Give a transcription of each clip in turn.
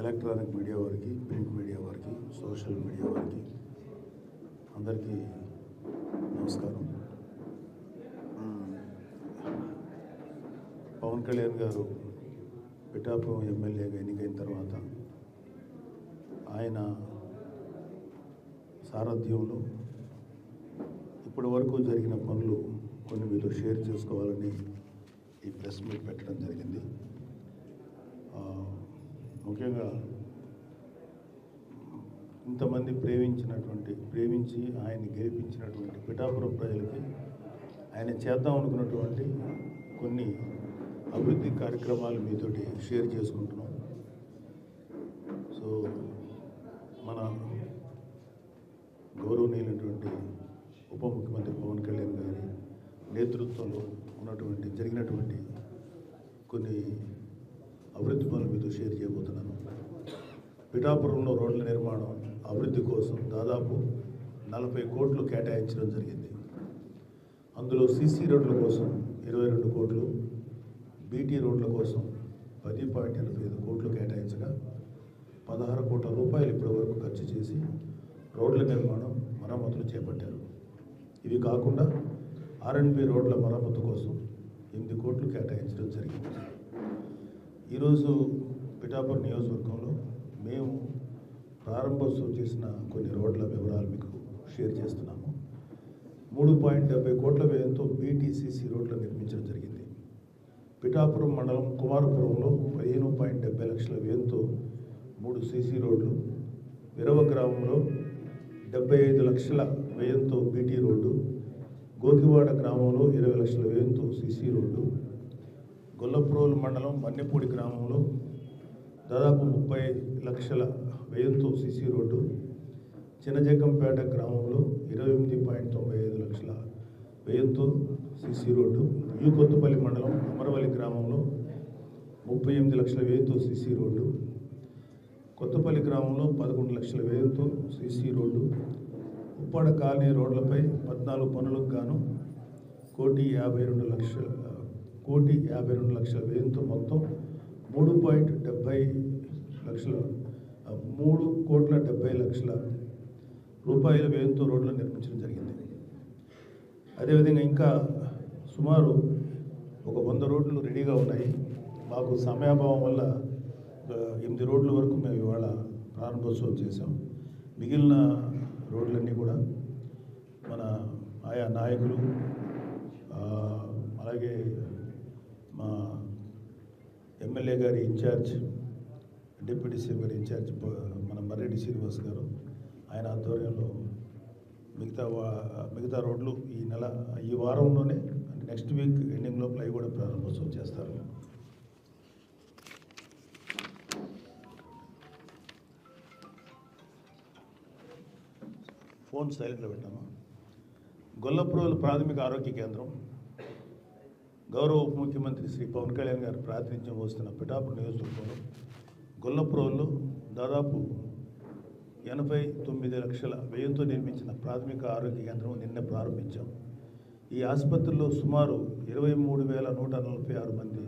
Electronic media వారికి print media వారికి social media వారికి అందరికీ నమస్కారం. పవన్ కళ్యాణ్ గారు పిఠాపురం ఎమ్మెల్యేగా ఎన్నికైన తర్వాత ఆయన సారథ్యంలో ఇప్పటి వరకు జరిగిన పనులు కొన్ని మీతో షేర్ చేసుకోవాలని ఈ ప్రెస్ మీట్ పెట్టడం జరిగింది. ముఖ్యంగా ఇంతమంది ప్రేమించినటువంటి ప్రేమించి ఆయన్ని గెలిపించినటువంటి పిఠాపురం ప్రజలకి ఆయన చేద్దాం అనుకున్నటువంటి కొన్ని అభివృద్ధి కార్యక్రమాలు మీతోటి షేర్ చేసుకుంటున్నాం. సో మన గౌరవనీయులైనటువంటి ఉప ముఖ్యమంత్రి పవన్ కళ్యాణ్ గారి నేతృత్వంలో ఉన్నటువంటి జరిగినటువంటి కొన్ని అభివృద్ధి పనులు మీతో షేర్ చేయబోతున్నాను. పిఠాపురంలో రోడ్ల నిర్మాణం అభివృద్ధి కోసం దాదాపు నలభై కోట్లు కేటాయించడం జరిగింది. అందులో సీసీ రోడ్ల కోసం ఇరవై రెండు కోట్లు బీటీ రోడ్ల కోసం పది పాయింట్ ఎనభై ఐదు కోట్లు కేటాయించగా పదహారు కోట్ల రూపాయలు ఇప్పటి వరకు ఖర్చు చేసి రోడ్ల నిర్మాణం మరమ్మతులు చేపట్టారు. ఇవి కాకుండా ఆర్ఎండ్బి రోడ్ల మరమ్మతు కోసం ఎనిమిది కోట్లు కేటాయించడం జరిగింది. ఈరోజు పిఠాపురం నియోజకవర్గంలో మేము ప్రారంభోత్సవం చేసిన కొన్ని రోడ్ల వివరాలు మీకు షేర్ చేస్తున్నాము. మూడు పాయింట్ డెబ్బై కోట్ల వ్యయంతో బీటీసీసీ రోడ్లు నిర్మించడం జరిగింది. పిఠాపురం మండలం కుమారపురంలో పదిహేను పాయింట్ డెబ్బై లక్షల వ్యయంతో మూడు సీసీ రోడ్లు విరవ గ్రామంలో డెబ్బై ఐదు లక్షల వ్యయంతో బీటీ రోడ్డు గోకివాడ గ్రామంలో ఇరవై లక్షల వ్యయంతో సీసీ రోడ్డు గొల్లప్రోలు మండలం మన్నెపూడి గ్రామంలో దాదాపు ముప్పై లక్షల వ్యయంతో సిసి రోడ్డు చిన్నజగ్గంపేట గ్రామంలో ఇరవై ఎనిమిది పాయింట్ తొంభై ఐదు లక్షల వ్యయంతో సిసి రోడ్డు యూ కొత్తపల్లి మండలం అమరవల్లి గ్రామంలో ముప్పై ఎనిమిది లక్షల వ్యయంతో సిసి రోడ్డు కొత్తపల్లి గ్రామంలో పదకొండు లక్షల వ్యయంతో సిసి రోడ్డు ఉప్పాడ కాలనీ రోడ్లపై పద్నాలుగు పనులకు గాను కోటి యాభై రెండు లక్షల కోటి యాభై రెండు లక్షల వ్యయంతో మొత్తం మూడు పాయింట్ డెబ్బై లక్షల మూడు కోట్ల డెబ్బై లక్షల రూపాయల వ్యయంతో రోడ్లు నిర్మించడం జరిగింది. అదేవిధంగా ఇంకా సుమారు ఒక వంద రోడ్లు రెడీగా ఉన్నాయి. మాకు సమయాభావం వల్ల ఎనిమిది రోడ్ల వరకు మేము ఇవాళ ప్రారంభోత్సవం చేసాం మిగిలిన రోడ్లన్నీ కూడా మన ఆయా నాయకులు అలాగే మా ఎమ్మెల్యే గారి ఇన్ఛార్జ్ డిప్యూటీ సీఎం గారి ఇన్ఛార్జ్ మన మర్రెడ్డి శ్రీనివాస్ గారు ఆయన ఆధ్వర్యంలో మిగతా వా- మిగతా రోడ్లు ఈ నెల ఈ వారంలోనే నెక్స్ట్ వీక్ ఎండింగ్ లోపల అవి కూడా ప్రారంభోత్సవం చేస్తారు. ఫోన్ సైలెంట్లో పెట్టామా గొల్లప్రోలు ప్రాథమిక ఆరోగ్య కేంద్రం గౌరవ ఉప ముఖ్యమంత్రి శ్రీ పవన్ కళ్యాణ్ గారు ప్రాతినిధ్యం వస్తున్న పిఠాపురం నియోజకవర్గంలో గొల్లప్రోల్లో దాదాపు ఎనభై తొమ్మిది లక్షల వ్యయంతో నిర్మించిన ప్రాథమిక ఆరోగ్య కేంద్రం నిన్న ప్రారంభించాం. ఈ ఆసుపత్రిలో సుమారు ఇరవై మూడు వేల నూట నలభై ఆరు మంది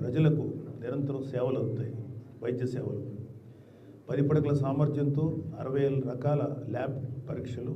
ప్రజలకు నిరంతరం సేవలు అవుతాయి వైద్య సేవలు. పది పడకల సామర్థ్యంతో అరవై ఏళ్ళ రకాల ల్యాబ్ పరీక్షలు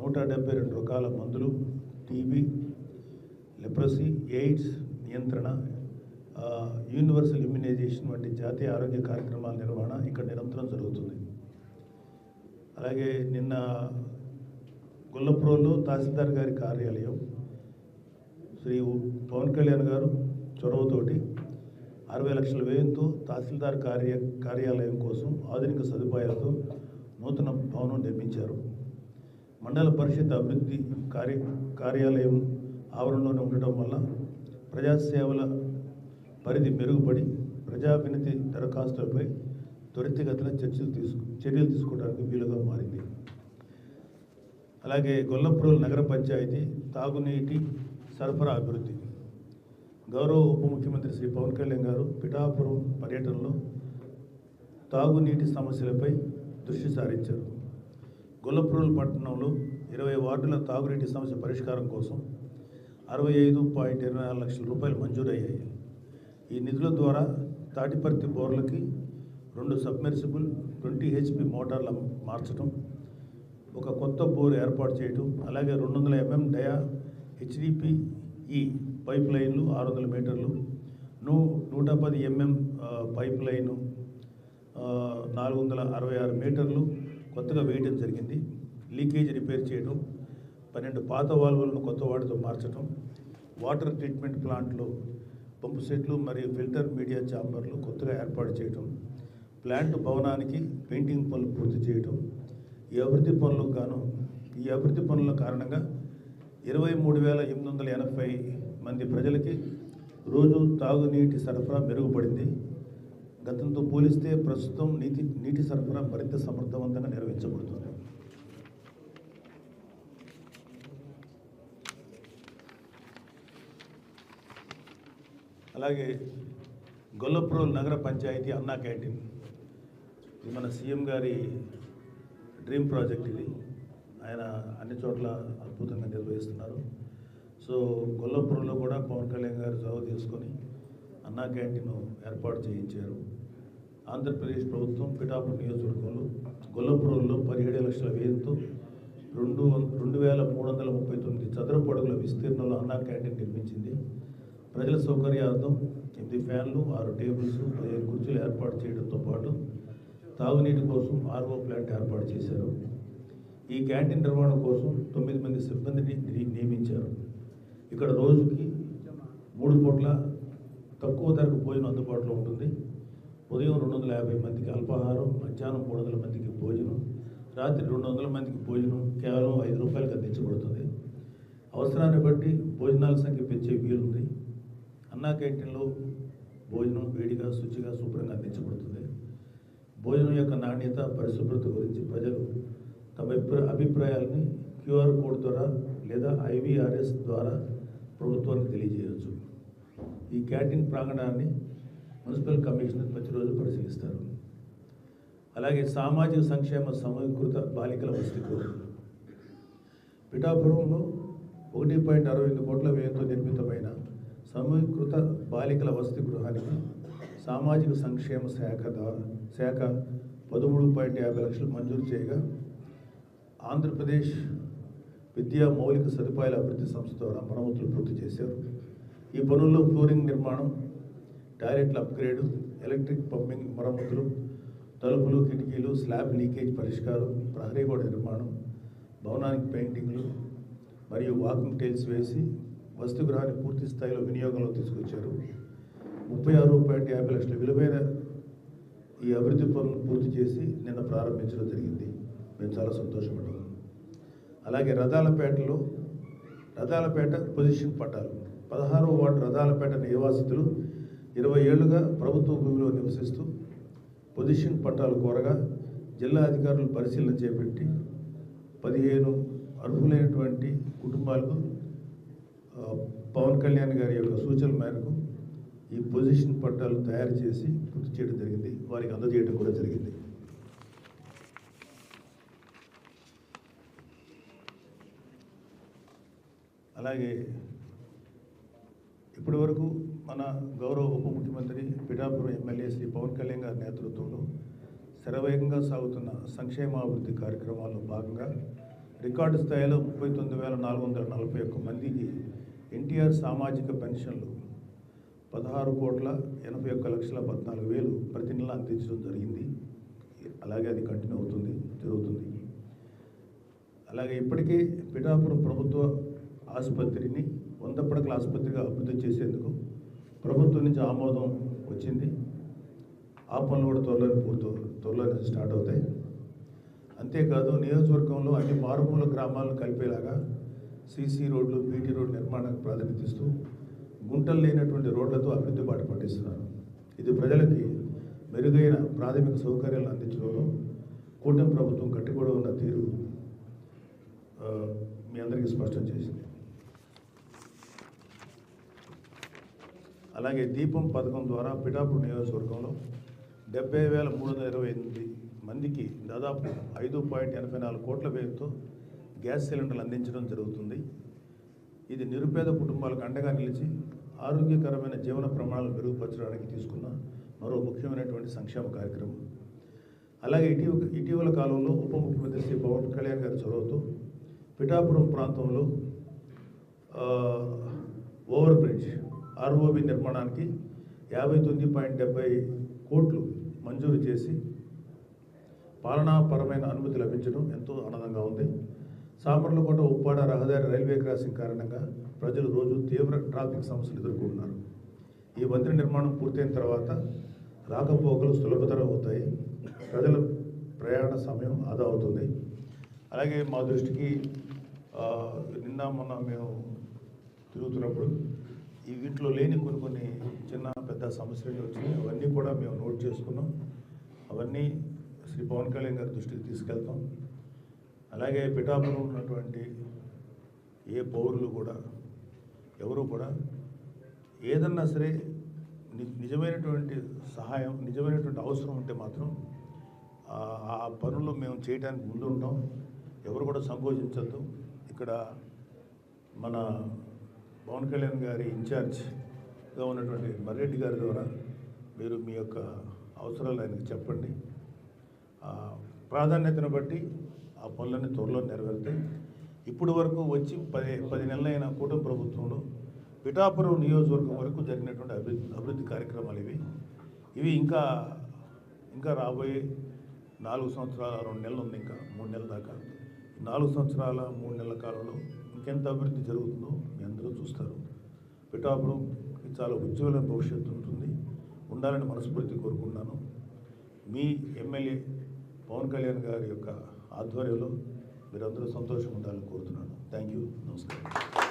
నూట డెబ్బై రెండు రకాల మందులు టీబీ లెప్రసీ ఎయిడ్స్ నియంత్రణ యూనివర్సల్ ఇమ్యునైజేషన్ వంటి జాతీయ ఆరోగ్య కార్యక్రమాల నిర్వహణ ఇక్కడ నిరంతరం జరుగుతుంది. అలాగే నిన్న గొల్లప్రోలో తహసీల్దార్ గారి కార్యాలయం శ్రీ పవన్ కళ్యాణ్ గారు చొరవతోటి అరవై లక్షల వ్యయంతో తహసీల్దార్ కార్య కార్యాలయం కోసం ఆధునిక సదుపాయాలతో నూతన భవనం నిర్మించారు. మండల పరిషత్ అభివృద్ధి కార్య కార్యాలయం ఆవరణలోనే ఉండటం వల్ల ప్రజాసేవల పరిధి మెరుగుపడి ప్రజా వినతి దరఖాస్తులపై త్వరితగతిన చర్చలు తీసుకు చర్యలు తీసుకోవడానికి వీలుగా మారింది. అలాగే గొల్లప్రోలు నగర పంచాయతీ తాగునీటి సరఫరా అభివృద్ధి. గౌరవ ఉప ముఖ్యమంత్రి శ్రీ పవన్ కళ్యాణ్ గారు పిఠాపురం పర్యటనలో తాగునీటి సమస్యలపై దృష్టి సారించారు. గొల్లప్రోలు పట్టణంలో ఇరవై వార్డుల తాగునీటి సమస్య పరిష్కారం కోసం అరవై ఐదు పాయింట్ ఇరవై ఆరు లక్షల రూపాయలు మంజూరయ్యాయి. ఈ నిధుల ద్వారా తాటిపర్తి బోర్లకి రెండు సబ్మెర్సిబుల్ ట్వంటీ హెచ్పి మోటార్ల మార్చడం ఒక కొత్త బోర్ ఏర్పాటు చేయటం అలాగే రెండు వందల ఎంఎం డయా హెచ్డిపి ఈ పైప్ లైన్లు ఆరు వందల మీటర్లు నూ నూట పది ఎంఎం పైప్ లైను నాలుగు వందల అరవై ఆరు మీటర్లు కొత్తగా వేయడం జరిగింది. లీకేజ్ రిపేర్ చేయడం పన్నెండు పాత వాల్వులను కొత్త వాటితో మార్చడం వాటర్ ట్రీట్మెంట్ ప్లాంట్లు పంపు సెట్లు మరియు ఫిల్టర్ మీడియా ఛాంబర్లు కొత్తగా ఏర్పాటు చేయడం ప్లాంట్ భవనానికి పెయింటింగ్ పనులు పూర్తి చేయడం ఈ అభివృద్ధి పనులకు గాను ఈ అభివృద్ధి పనుల కారణంగా ఇరవై మూడు వేల ఎనిమిది వందల ఎనభై మంది ప్రజలకి రోజు తాగునీటి సరఫరా మెరుగుపడింది. గతంతో పోలిస్తే ప్రస్తుతం నీటి నీటి సరఫరా మరింత సమర్థవంతంగా నిర్వహించబడుతుంది. అలాగే గొల్లప్రోలు నగర పంచాయతీ అన్నా క్యాంటీన్. ఇది మన సీఎం గారి డ్రీమ్ ప్రాజెక్ట్ ఇది. ఆయన అన్ని చోట్ల అద్భుతంగా నిర్వహిస్తున్నారు. సో గొల్లపురంలో కూడా పవన్ కళ్యాణ్ గారు చొరవ తీసుకొని అన్నా క్యాంటీన్ ఏర్పాటు చేయించారు. ఆంధ్రప్రదేశ్ ప్రభుత్వం పిఠాపురం నియోజకవర్గంలో గొల్లపురంలో పదిహేడు లక్షల వ్యయంతో రెండు రెండు వేల మూడు వందల ముప్పై తొమ్మిది చదరపు అడుగుల విస్తీర్ణంలో అన్నా క్యాంటీన్ నిర్మించింది. ప్రజల సౌకర్యార్థం ఎనిమిది ఫ్యాన్లు ఆరు టేబుల్స్ పదిహేను కుర్చీలు ఏర్పాటు చేయడంతో పాటు తాగునీటి కోసం ఆర్ఓ ప్లాంట్ ఏర్పాటు చేశారు. ఈ క్యాంటీన్ నిర్వహణ కోసం తొమ్మిది మంది సిబ్బందిని నియమించారు. ఇక్కడ రోజుకి మూడు పూట్ల తక్కువ ధరకు భోజనం అందుబాటులో ఉంటుంది. ఉదయం రెండు వందల యాభై మందికి అల్పాహారం మధ్యాహ్నం మూడు వందల మందికి భోజనం రాత్రి రెండు వందల మందికి భోజనం కేవలం ఐదు రూపాయలకు అందించబడుతుంది. అవసరాన్ని బట్టి భోజనాల సంఖ్య పెంచే వీలుంది. అన్నా క్యాంటీన్లో భోజనం వేడిగా శుచిగా శుభ్రంగా అందించబడుతుంది. భోజనం యొక్క నాణ్యత పరిశుభ్రత గురించి ప్రజలు తమ అభిప్రా- అభిప్రాయాలని క్యూఆర్ కోడ్ ద్వారా లేదా ఐవీఆర్ఎస్ ద్వారా ప్రభుత్వానికి తెలియజేయవచ్చు. ఈ క్యాంటీన్ ప్రాంగణాన్ని మున్సిపల్ కమిషనర్ ప్రతిరోజు పరిశీలిస్తారు. అలాగే సామాజిక సంక్షేమ సమీకృత బాలికల వసతి గృహం పిఠాపురంలో ఒకటి పాయింట్ అరవై ఎనిమిది కోట్ల వ్యయంతో నిర్మితమైన సమీకృత బాలికల వసతి గృహానికి సామాజిక సంక్షేమ శాఖ శాఖ పదమూడు పాయింట్ యాభై లక్షలు మంజూరు చేయగా ఆంధ్రప్రదేశ్ విద్యా మౌలిక సదుపాయాల అభివృద్ధి సంస్థ ద్వారా మరమ్మతులు పూర్తి చేశారు. ఈ పనుల్లో ఫ్లోరింగ్ నిర్మాణం టాయిలెట్ల అప్గ్రేడ్ ఎలక్ట్రిక్ పంపింగ్ మరమ్మతులు తలుపులు కిటికీలు స్లాబ్ లీకేజ్ పరిష్కారం ప్రహరీ గోడ నిర్మాణం భవనానికి పెయింటింగ్లు మరియు వాకింగ్ టైల్స్ వేసి వస్తు గృహాన్ని పూర్తి స్థాయిలో వినియోగంలో తీసుకొచ్చారు. ముప్పై ఆరు పాయింట్ యాభై లక్షల విలువైన ఈ అభివృద్ధి పనులను పూర్తి చేసి నిన్న ప్రారంభించడం జరిగింది. మేము చాలా సంతోషపడ్డాము అలాగే రథాలపేటలో రథాలపేట పొజిషన్ పట్టాలు. పదహారవ వార్డు రథాలపేట నివాసితులు ఇరవై ఏళ్ళుగా ప్రభుత్వ భూమిలో నివసిస్తూ పొజిషన్ పట్టాలు కోరగా జిల్లా అధికారులు పరిశీలన చేపట్టి పదిహేను అర్హులైనటువంటి కుటుంబాలకు పవన్ కళ్యాణ్ గారి యొక్క సూచనల మేరకు ఈ పొజిషన్ పట్టాలు తయారు చేసి పూర్తి చేయడం జరిగింది. వారికి అందజేయడం కూడా జరిగింది. అలాగే ఇప్పటి వరకు మన గౌరవ ఉప ముఖ్యమంత్రి పిఠాపురం ఎమ్మెల్యే శ్రీ పవన్ కళ్యాణ్ గారి నేతృత్వంలో శరవేగంగా సాగుతున్న సంక్షేమాభివృద్ధి కార్యక్రమాల్లో భాగంగా రికార్డు స్థాయిలో ముప్పై తొమ్మిది వేల నాలుగు వందల నలభై ఒక్క మందికి ఎన్టీఆర్ సామాజిక పెన్షన్లు పదహారు కోట్ల ఎనభై ఒక్క లక్షల పద్నాలుగు వేలు ప్రతి నెల అందించడం జరిగింది. అలాగే అది కంటిన్యూ అవుతుంది జరుగుతుంది. అలాగే ఇప్పటికే పిఠాపురం ప్రభుత్వ ఆసుపత్రిని వంద పడకల ఆసుపత్రిగా అభివృద్ధి చేసేందుకు ప్రభుత్వం నుంచి ఆమోదం వచ్చింది. ఆ పనులు కూడా త్వరలో పూర్తి త్వరలోనే స్టార్ట్ అవుతాయి. అంతేకాదు నియోజకవర్గంలో అన్ని మారుమూల గ్రామాలను కలిపేలాగా సీసీ రోడ్లు బీటీ రోడ్లు నిర్మాణానికి ప్రాధాన్యత ఇస్తూ గుంటలు లేనటువంటి రోడ్లతో అభివృద్ధి బాట పట్టిస్తున్నారు. ఇది ప్రజలకి మెరుగైన ప్రాథమిక సౌకర్యాలను అందించడంలో కూటమి ప్రభుత్వం కట్టుబడి ఉన్న తీరు మీ అందరికీ స్పష్టం చేసింది. అలాగే దీపం పథకం ద్వారా పిఠాపురం నియోజకవర్గంలో డెబ్బై వేల మూడు వందల ఇరవై ఎనిమిది మందికి దాదాపు ఐదు పాయింట్ ఎనభై నాలుగు కోట్ల వ్యయంతో గ్యాస్ సిలిండర్లు అందించడం జరుగుతుంది. ఇది నిరుపేద కుటుంబాలకు అండగా నిలిచి ఆరోగ్యకరమైన జీవన ప్రమాణాలు మెరుగుపరచడానికి తీసుకున్న మరో ముఖ్యమైనటువంటి సంక్షేమ కార్యక్రమం. అలాగే ఇటీవల ఇటీవల కాలంలో ఉప ముఖ్యమంత్రి శ్రీ పవన్ కళ్యాణ్ గారి చొరవతో పిఠాపురం ప్రాంతంలో ఓవర్ బ్రిడ్జ్ ఆర్ఓబి నిర్మాణానికి యాభై తొమ్మిది పాయింట్ డెబ్బై కోట్లు మంజూరు చేసి పాలనాపరమైన అనుమతి లభించడం ఎంతో ఆనందంగా ఉంది. సామర్లకోట ఉప్పాడ రహదారి రైల్వే క్రాసింగ్ కారణంగా ప్రజలు రోజు తీవ్ర ట్రాఫిక్ సమస్యలు ఎదుర్కొంటున్నారు. ఈ వంతెన నిర్మాణం పూర్తయిన తర్వాత రాకపోకలు సులభతరం అవుతాయి. ప్రజల ప్రయాణ సమయం ఆదా అవుతుంది. అలాగే మా దృష్టికి నిన్న మొన్న మేము తిరుగుతున్నప్పుడు ఈ వీటిలో లేని కొన్ని కొన్ని చిన్న పెద్ద సమస్యలు వచ్చినాయి. అవన్నీ కూడా మేము నోట్ చేసుకున్నాం. అవన్నీ శ్రీ పవన్ కళ్యాణ్ గారి దృష్టికి తీసుకెళ్తాం. అలాగే పిఠాపురం ఉన్నటువంటి ఏ పౌరులు కూడా ఎవరు కూడా ఏదన్నా సరే ని- నిజమైనటువంటి సహాయం నిజమైనటువంటి అవసరం ఉంటే మాత్రం ఆ- పనులు మేము చేయడానికి ముందు ఉంటాం ఎవరు కూడా సంకోచించద్దు. ఇక్కడ మన పవన్ కళ్యాణ్ గారి ఇన్ఛార్జ్గా ఉన్నటువంటి మర్రెడ్డి గారి ద్వారా మీరు మీ యొక్క అవసరాలు ఆయనకు చెప్పండి. ప్రాధాన్యతను బట్టి ఆ పనులన్నీ త్వరలో నెరవేరుతాయి. ఇప్పుడు వరకు వచ్చి పది పది నెలలైన కూటమి ప్రభుత్వంలో పిఠాపురం నియోజకవర్గం వరకు జరిగినటువంటి అభివృద్ధి అభివృద్ధి కార్యక్రమాలు ఇవి. ఇవి ఇంకా ఇంకా రాబోయే నాలుగు సంవత్సరాల రెండు నెలలు ఉంది ఇంకా మూడు నెలల దాకా. నాలుగు సంవత్సరాల మూడు నెలల కాలంలో ఇంకెంత అభివృద్ధి జరుగుతుందో మీ అందరూ చూస్తారు. పిఠాపురం చాలా ఉజ్వల భవిష్యత్తు ఉంటుంది. ఉండాలని మనస్ఫూర్తి కోరుకున్నాను మీ ఎమ్మెల్యే పవన్ కళ్యాణ్ గారి యొక్క ఆధ్వర్యంలో మీరందరూ సంతోషం ఉండాలని కోరుతున్నాను. థ్యాంక్ యూ నమస్కారం.